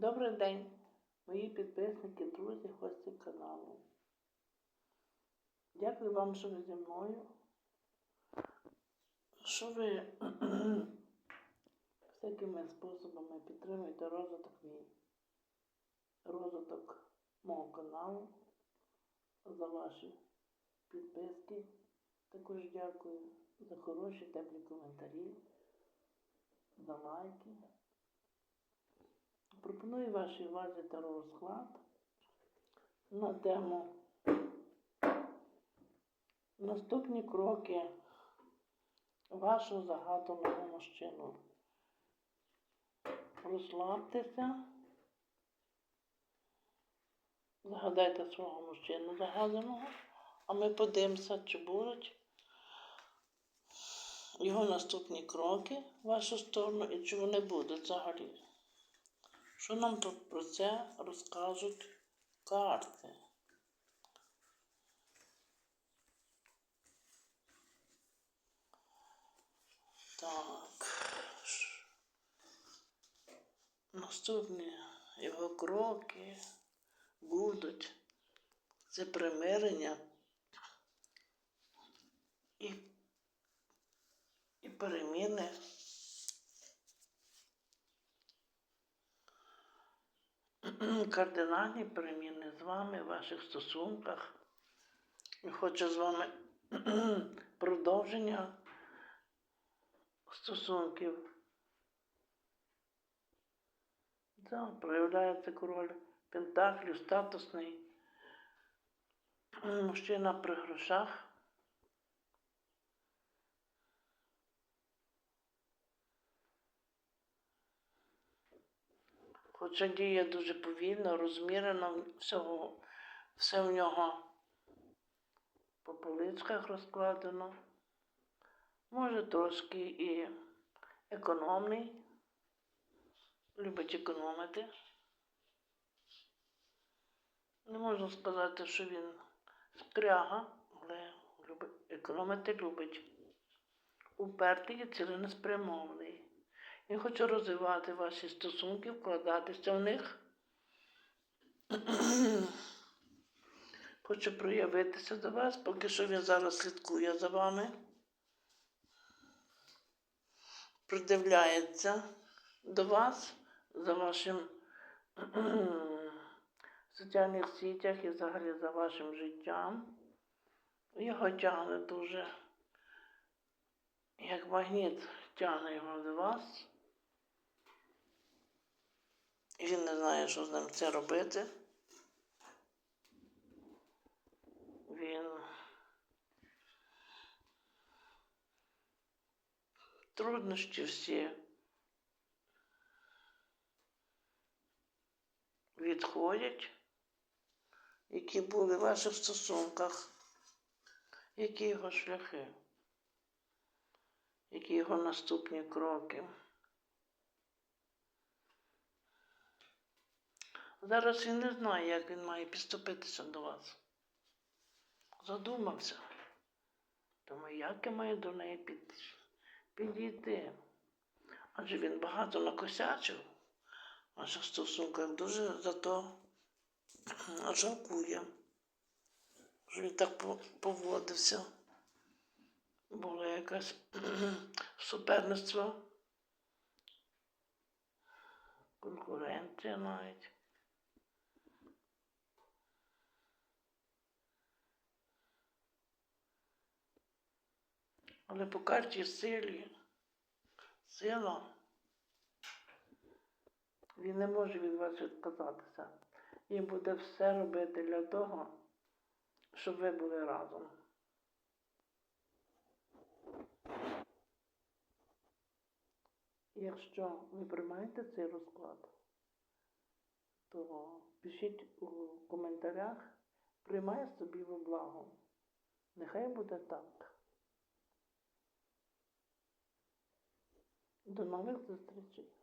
Добрий день, мої підписники, друзі, гості каналу. Дякую вам, що ви зі мною. Що ви всякими способами підтримуєте розвиток мій, розвиток мого каналу за ваші підписки. Також дякую за хороші теплі коментарі, за лайки. Пропоную вашій увазі розклад на тему наступні кроки вашого загаданого мужчину. Розслабтеся, загадайте свого мужчину загаданого, а ми подивимося, чи будуть його наступні кроки в вашу сторону і чи вони будуть взагалі. Що нам тут про це розкажуть карти? Так. Наступні його кроки будуть це примирення і, і переміни. Кардинальні переміни з вами в ваших стосунках. Хочу з вами продовження стосунків. Да, проявляється король Пентаклів, статусний. Мужчина при грошах. Хоча діє дуже повільно, розмірено, всього, все в нього по поличках розкладено. Може трошки і економний, любить економити. Не можна сказати, що він скряга, але любить, економити любить. Упертий і ціленеспрямований. Я хочу розвивати ваші стосунки, вкладатися в них. Хочу проявитися до вас, поки що він зараз слідкує за вами. Придивляється до вас за вашим соціальних сітях і взагалі за вашим життям. Його тягне дуже, як магніт тягне його до вас. Він не знає, що з ним це робити. Він труднощі всі відходять, які були в ваших стосунках, які його шляхи, які його наступні кроки. Зараз він не знає, як він має підступитися до вас. Задумався. Думаю, як я маю до неї під... підійти? Адже він багато накосячив в наших стосунках, дуже зато жалкує, що він так поводився. Було якесь суперництво, конкуренція навіть. Але по карті силі, сила, він не може від вас відказатися. Він буде все робити для того, щоб ви були разом. Якщо ви приймаєте цей розклад, то пишіть у коментарях, приймає собі во благо. Нехай буде так. До нових зустрічей!